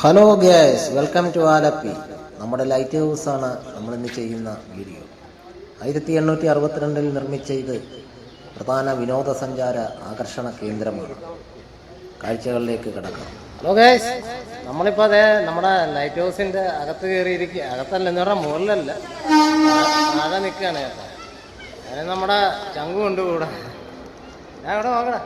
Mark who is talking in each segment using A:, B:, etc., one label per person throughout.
A: Hello guys welcome to Alleppey. നമ്മുടെ light ഹൗസാണ് നമ്മളിന്ന് ചെയ്യുന്ന വീഡിയോ. ആയിരത്തി എണ്ണൂറ്റി അറുപത്തിരണ്ടിൽ നിർമ്മിച്ച ഇത് പ്രധാന വിനോദസഞ്ചാര ആകർഷണ കേന്ദ്രമാണ്. കാഴ്ചകളിലേക്ക് കിടക്കാം.
B: ഹലോ ഗ്യാസ് നമ്മളിപ്പോൾ അതെ നമ്മുടെ ലൈറ്റ് ഹൗസിന്റെ അകത്ത് കയറിയിരിക്കുക അകത്തല്ല എന്ന് പറഞ്ഞാൽ മുകളിലല്ല. താഴെ നിൽക്കുകയാണ് അതിന് നമ്മുടെ ചങ്കു ഉണ്ട് കൂടെ ഞാൻ ഇവിടെ നോക്കടാ.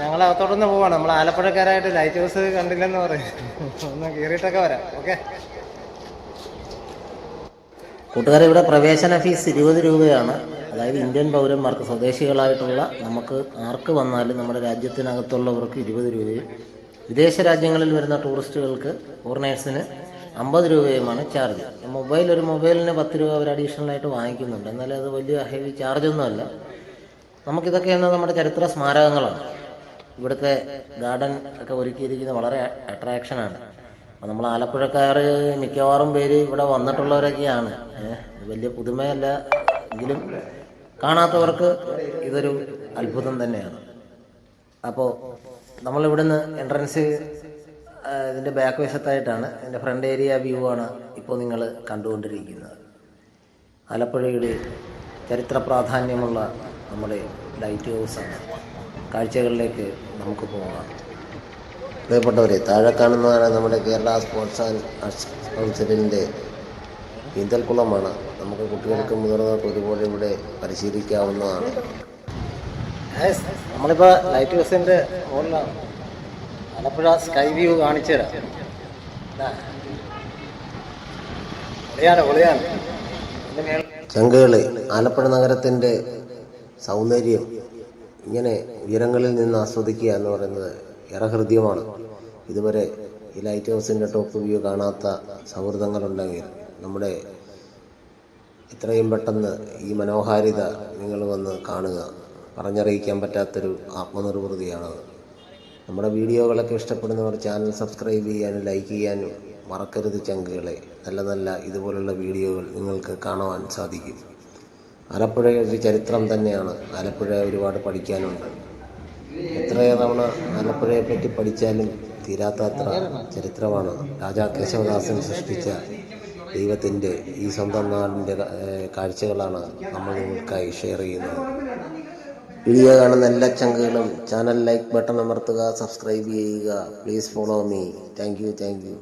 B: ഞങ്ങൾ അകത്തോട്ടൊന്ന് പോവാണ്. നമ്മൾ ആലപ്പുഴക്കാരായിട്ട് ലൈറ്റ് ഹൗസ് കണ്ടില്ലെന്ന് പറയും. ഒന്ന് കയറിയിട്ടൊക്കെ വരാം. ഓക്കെ
A: കൂട്ടുകാരെ ഇവിടെ പ്രവേശന ഫീസ് ഇരുപത് രൂപയാണ്. അതായത് ഇന്ത്യൻ പൗരന്മാർക്ക് സ്വദേശികളായിട്ടുള്ള നമുക്ക് ആർക്ക് വന്നാലും നമ്മുടെ രാജ്യത്തിനകത്തുള്ളവർക്ക് ഇരുപത് രൂപയും വിദേശ രാജ്യങ്ങളിൽ വരുന്ന ടൂറിസ്റ്റുകൾക്ക് ഫോറിനേഴ്സിന് അമ്പത് രൂപയുമാണ് ചാർജ് മൊബൈൽ ഒരു മൊബൈലിന് പത്ത് രൂപ അവർ അഡീഷണലായിട്ട് വാങ്ങിക്കുന്നുണ്ട്. എന്നാലും അത് വലിയ ഹെവി ചാർജൊന്നുമല്ല നമുക്കിതൊക്കെ എന്നാൽ നമ്മുടെ ചരിത്ര സ്മാരകങ്ങളാണ്. ഇവിടുത്തെ ഗാർഡൻ ഒക്കെ ഒരുക്കിയിരിക്കുന്ന വളരെ അട്രാക്ഷനാണ് അപ്പം നമ്മൾ ആലപ്പുഴക്കാർ മിക്കവാറും പേര് ഇവിടെ വന്നിട്ടുള്ളവരൊക്കെയാണ്. വലിയ പുതുമയല്ല എങ്കിലും കാണാത്തവർക്ക് ഇതൊരു അത്ഭുതം തന്നെയാണ്. അപ്പോൾ നമ്മളിവിടുന്ന് എൻട്രൻസ് ഇതിന്റെ ബാക്ക് വശത്തായിട്ടാണ്. എന്റെ ഫ്രണ്ട് ഏരിയ വ്യൂ ആണ് ഇപ്പോൾ നിങ്ങൾ കണ്ടുകൊണ്ടിരിക്കുന്നത്. ആലപ്പുഴയുടെ ചരിത്ര പ്രാധാന്യമുള്ള നമ്മുടെ ലൈറ്റ് ഹൗസാണ് കാഴ്ചകളിലേക്ക് നമുക്ക് പോകാം പ്രിയപ്പെട്ടവരെ താഴെ കാണുന്നതാണ് നമ്മുടെ കേരള സ്പോർട്സ് ആൻഡ് ആർട്സ് കൗൺസിലിന്റെ നീന്തൽക്കുളമാണ്. നമുക്ക് കുട്ടികൾക്കും മുതിർന്നവർക്കും ഒരുപോലെ ഇവിടെ പരിശീലിക്കാവുന്നതാണ്.
B: നമ്മളിപ്പോൾ ലൈറ്റ് ഹൗസിന്റെ മുകളിലാണ് ആലപ്പുഴ സ്കൈ വ്യൂ കാണിച്ചു തരാം. മേളിൽ
A: ആലപ്പുഴ നഗരത്തിന്റെ സൗന്ദര്യം. ഇങ്ങനെ ഉയരങ്ങളിൽ നിന്ന് ആസ്വദിക്കുക എന്ന് പറയുന്നത് ഏറെ ഹൃദ്യമാണ്. ഇതുവരെ ഈ ലൈറ്റ് ഹൗസിന്റെ ടോപ്പ് വ്യൂ കാണാത്ത സൗഹൃദങ്ങളുണ്ടെങ്കിൽ നമ്മുടെ എത്രയും പെട്ടെന്ന് ഈ മനോഹാരിത നിങ്ങൾ വന്ന് കാണുക പറഞ്ഞറിയിക്കാൻ പറ്റാത്തൊരു ആത്മനിർവൃതിയാണത് നമ്മുടെ വീഡിയോകളൊക്കെ ഇഷ്ടപ്പെടുന്നവർ ചാനൽ സബ്സ്ക്രൈബ് ചെയ്യാനും ലൈക്ക് ചെയ്യാനും മറക്കരുത് ചങ്കുകളെ. നല്ല നല്ല ഇതുപോലുള്ള വീഡിയോകൾ നിങ്ങൾക്ക് കാണുവാൻ സാധിക്കും. ആലപ്പുഴ ഒരു ചരിത്രം തന്നെയാണ്. ആലപ്പുഴ ഒരുപാട് പഠിക്കാനുണ്ട്. എത്ര തവണ ആലപ്പുഴയെ പറ്റി പഠിച്ചാലും തീരാത്തത്ര ചരിത്രമാണ്. രാജാ കേശവദാസൻ സൃഷ്ടിച്ച ദൈവത്തിന്റെ ഈ സ്വന്തം നാടിന്റെ കാഴ്ചകളാണ് നമ്മൾ നിങ്ങൾക്കായി ഷെയർ ചെയ്യുന്നത്. വീഡിയോ കാണുന്ന എല്ലാ ചങ്കുകളും ചാനൽ ലൈക്ക് ബട്ടൺ അമർത്തുക സബ്സ്ക്രൈബ് ചെയ്യുക. Please follow me thank you thank you